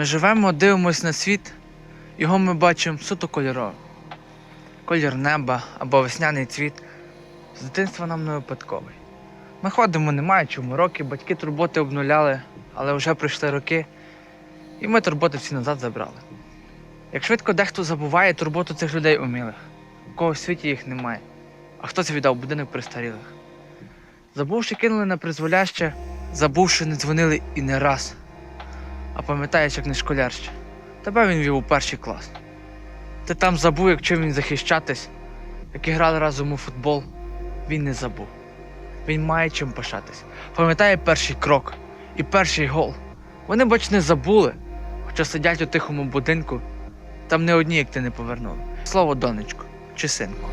Ми живемо, дивимось на світ, його ми бачимо суто кольоровим. Колір неба або весняний цвіт з дитинства нам не випадковий. Ми ходимо, не маючи роки, батьки турботи обнуляли, але вже пройшли роки, і ми турботи всі назад забрали. Як швидко дехто забуває турботу цих людей умілих, у кого в світі їх немає, а хтось віддав будинок престарілих. Забувши, кинули на призволяще, забувши, не дзвонили і не раз. А пам'ятаєш, як не школяр ще. Тебе він вів у перший клас. Ти там забув, як чим він захищатись, як і грали разом у футбол. Він не забув. Він має чим пишатись. Пам'ятає перший крок і перший гол. Вони, бач, не забули, хоча сидять у тихому будинку, там не одні, як ти не повернули. Слово донечко чи синку.